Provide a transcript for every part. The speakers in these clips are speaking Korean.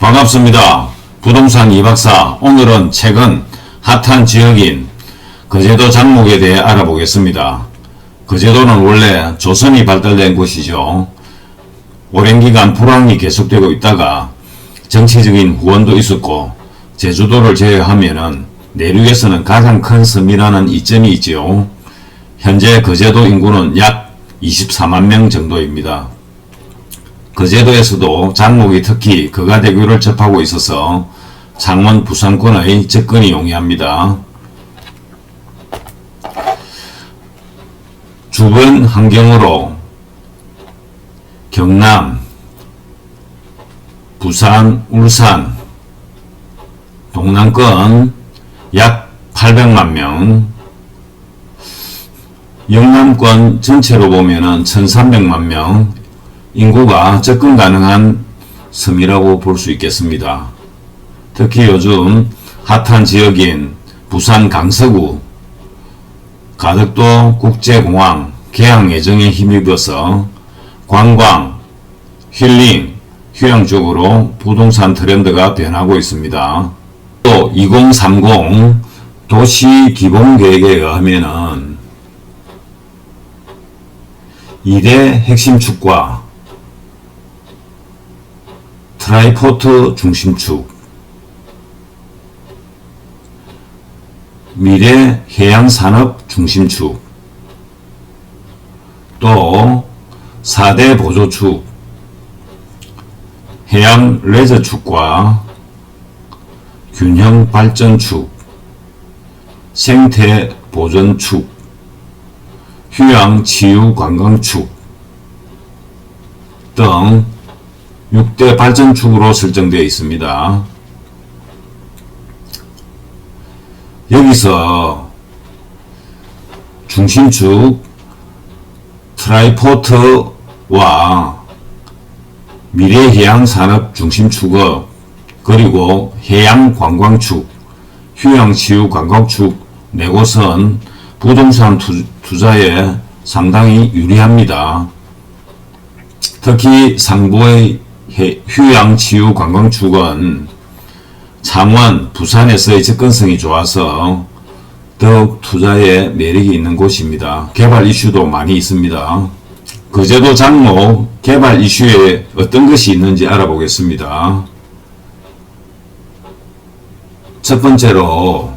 반갑습니다. 부동산 이박사 오늘은 최근 핫한 지역인 거제도 장목에 대해 알아보겠습니다. 거제도는 원래 조선이 발달된 곳이죠. 오랜 기간 불황이 계속되고 있다가 정치적인 후원도 있었고 제주도를 제외하면은 내륙에서는 가장 큰 섬이라는 이점이 있지요. 현재 거제도 인구는 약 24만 명 정도입니다. 거제도에서도 장목이 특히 거가대교를 접하고 있어서 창원 부산권의 접근이 용이합니다. 주변 환경으로 경남, 부산, 울산, 동남권 약 800만 명, 영남권 전체로 보면은 1300만 명, 인구가 접근 가능한 섬이라고 볼 수 있겠습니다. 특히 요즘 핫한 지역인 부산 강서구, 가덕도 국제공항 개항 예정에 힘입어서 관광, 힐링, 휴양 쪽으로 부동산 트렌드가 변하고 있습니다. 또 2030 도시 기본 계획에 의하면은 2대 핵심 축과 트라이포트 중심축, 미래 해양산업 중심축, 또 4대 보조축, 해양 레저축과 균형 발전축, 생태 보전축, 휴양 치유 관광축. 등 6대 발전축으로 설정되어 있습니다. 여기서 중심축 트라이포트와 미래해양산업 중심축업 그리고 해양관광축 휴양치유관광축 네 곳은 부동산 투, 투자에 상당히 유리합니다. 특히 상부의 해- 휴양치유 관광축은 창원, 부산에서의 접근성이 좋아서 더욱 투자에 매력이 있는 곳입니다. 개발 이슈도 많이 있습니다. 거제도 장목 개발 이슈에 어떤 것이 있는지 알아보겠습니다. 첫 번째로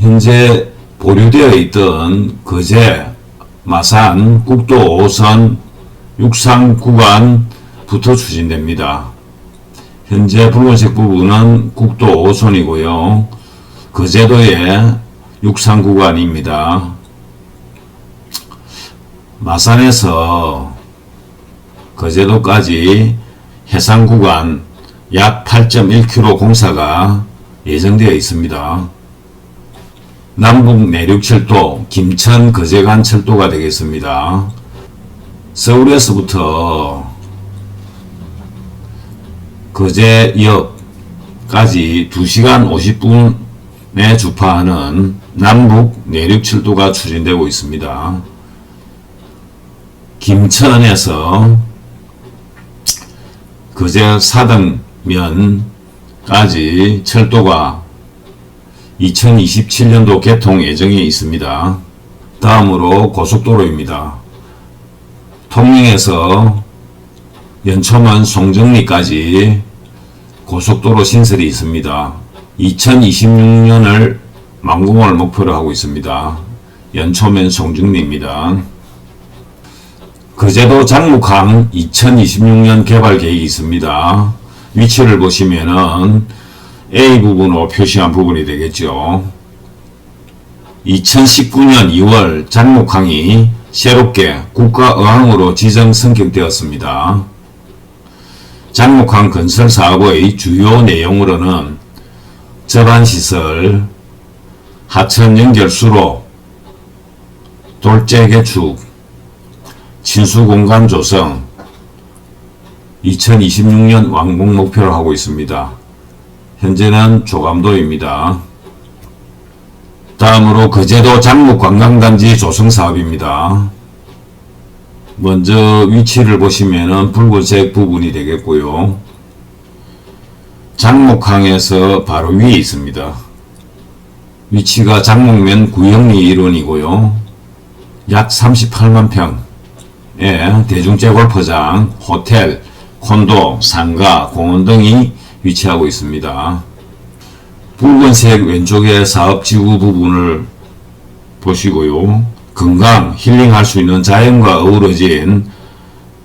현재 보류되어 있던 거제, 마산, 국도 5선, 육상 구간 부터 추진됩니다. 현재 붉은색 부분은 국도 5선이고요. 거제도의 육상 구간입니다. 마산에서 거제도까지 해상 구간 약 8.1km 공사가 예정되어 있습니다. 남북 내륙철도 김천 거제간 철도가 되겠습니다. 서울에서부터 거제역까지 2시간 50분에 주파하는 남북 내륙 철도가 추진되고 있습니다. 김천에서 거제 사등면까지 철도가 2027년도 개통 예정에 있습니다. 다음으로 고속도로입니다. 통영에서 연초만 송정리까지 고속도로 신설이 있습니다. 2026년을 완공을 목표로 하고 있습니다. 연초면 송정리입니다. 거제도 장목항 2026년 개발 계획이 있습니다. 위치를 보시면은 A 부분으로 표시한 부분이 되겠죠. 2019년 2월 장목항이 새롭게 국가어항으로 지정 승격되었습니다. 장목항 건설 사업의 주요 내용으로는 저반시설, 하천 연결수로, 돌제 개축, 친수 공간 조성 2026년 완공 목표로 하고 있습니다. 현재는 조감도입니다. 다음으로 거제도 장목 관광단지 조성 사업입니다. 먼저 위치를 보시면은 붉은색 부분이 되겠고요. 장목항에서 바로 위에 있습니다. 위치가 장목면 구영리 일원이고요. 약 38만 평의 대중제 골프장, 호텔, 콘도, 상가, 공원 등이 위치하고 있습니다. 붉은색 왼쪽에 사업지구 부분을 보시고요. 건강, 힐링할 수 있는 자연과 어우러진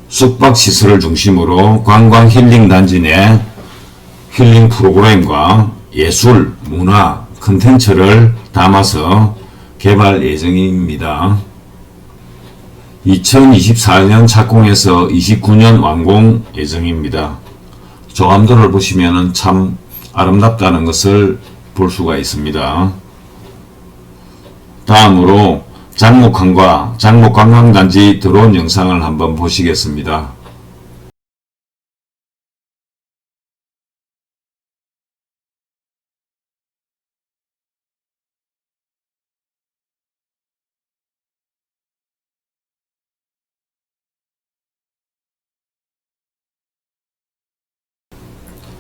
숙박시설을 중심으로 관광 힐링 단지 내 힐링 프로그램과 예술, 문화, 컨텐츠를 담아서 개발 예정입니다. 2024년 착공해서 29년 완공 예정입니다. 조감도를 보시면 참 아름답다는 것을 볼 수가 있습니다. 다음으로 장목항과 장목관광단지 들어온 영상을 한번 보시겠습니다.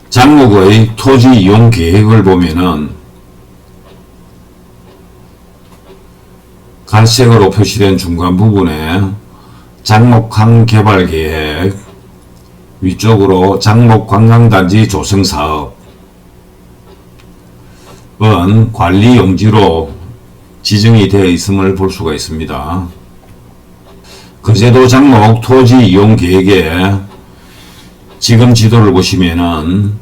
장목의 토지 이용 계획을 보면은 갈색으로 표시된 중간 부분에 장목항 개발 계획, 위쪽으로 장목 관광단지 조성 사업, 은 관리 용지로 지정이 되어 있음을 볼 수가 있습니다. 거제도 장목 토지 이용 계획에 지금 지도를 보시면은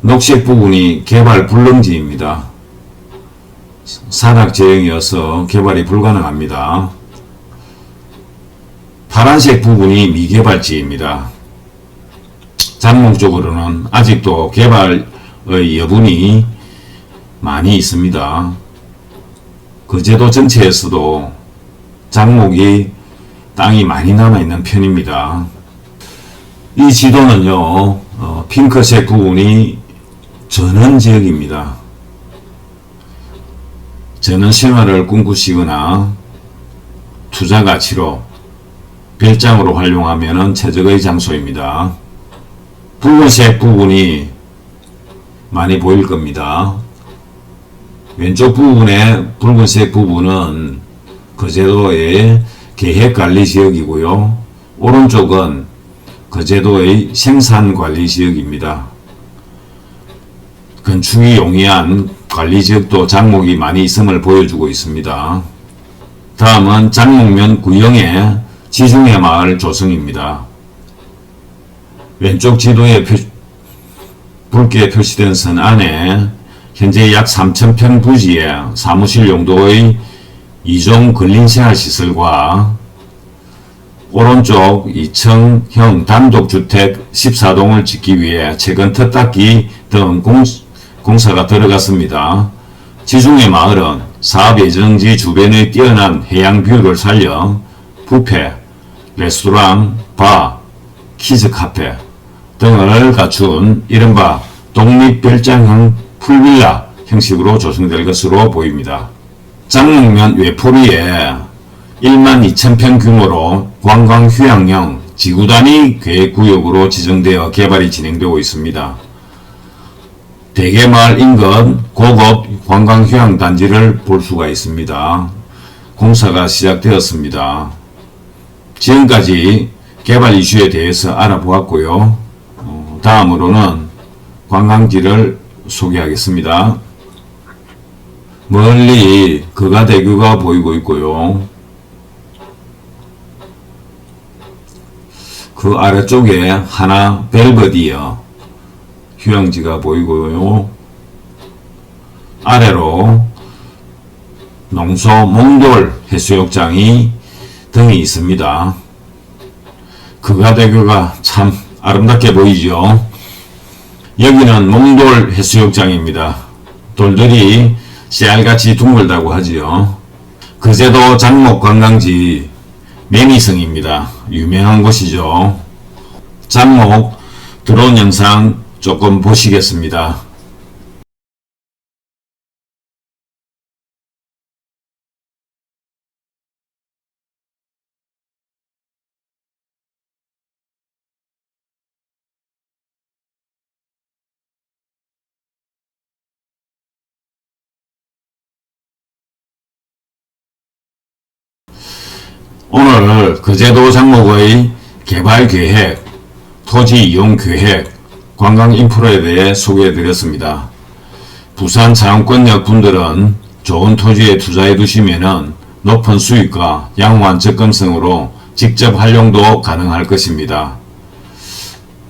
녹색 부분이 개발 불능지입니다. 산악 제형이어서 개발이 불가능합니다. 파란색 부분이 미개발지입니다. 장목적으로는 아직도 개발의 여분이 많이 있습니다. 거제도 전체에서도 장목이 땅이 많이 남아있는 편입니다. 이 지도는요, 어, 핑크색 부분이 전원 지역입니다. 전원 생활을 꿈꾸시거나 투자 가치로 별장으로 활용하면 최적의 장소입니다. 붉은색 부분이 많이 보일 겁니다. 왼쪽 부분의 붉은색 부분은 거제도의 계획관리 지역이고요. 오른쪽은 거제도의 생산관리 지역입니다. 건축이 용이한 관리 지역도 장목이 많이 있음을 보여주고 있습니다. 다음은 장목면 구영의 지중해 마을 조성입니다. 왼쪽 지도에 표, 붉게 표시된 선 안에 현재 약 3,000평 부지에 사무실 용도의 2종 근린생활 시설과 오른쪽 2층형 단독주택 14동을 짓기 위해 최근 텃닦기 등 공, 공사가 들어갔습니다. 지중해 마을은 사업 예정지 주변의 뛰어난 해양 뷰를 살려 뷔페, 레스토랑, 바, 키즈 카페 등을 갖춘 이른바 독립별장형 풀빌라 형식으로 조성될 것으로 보입니다. 장롱면 외포리에 1만 2천평 규모로 관광 휴양형 지구 단위 계획구역으로 지정되어 개발이 진행되고 있습니다. 대개마을 인근 고급 관광 휴양 단지를 볼 수가 있습니다. 공사가 시작되었습니다. 지금까지 개발 이슈에 대해서 알아보았고요. 어, 다음으로는 관광지를 소개하겠습니다. 멀리 거가대교가 보이고 있고요. 그 아래쪽에 하나 벨버디어 휴양지가 보이고요. 아래로 농소 몽돌 해수욕장이 등이 있습니다. 그가대교가 참 아름답게 보이죠. 여기는 몽돌 해수욕장입니다. 돌들이 씨알같이 둥글다고 하지요. 거제도 장목 관광지 매미성입니다. 유명한 곳이죠. 장목 드론 영상 조금 보시겠습니다. 오늘 그 거제도 장목의 개발 계획, 토지 이용 계획, 관광 인프라에 대해 소개해 드렸습니다. 부산 자영권역 분들은 좋은 토지에 투자해 두시면은 높은 수익과 양호한 접근성으로 직접 활용도 가능할 것입니다.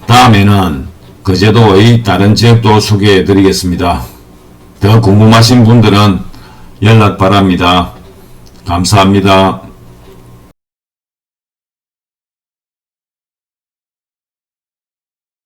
다음에는 거제도의 다른 지역도 소개해 드리겠습니다. 더 궁금하신 분들은 연락 바랍니다. 감사합니다.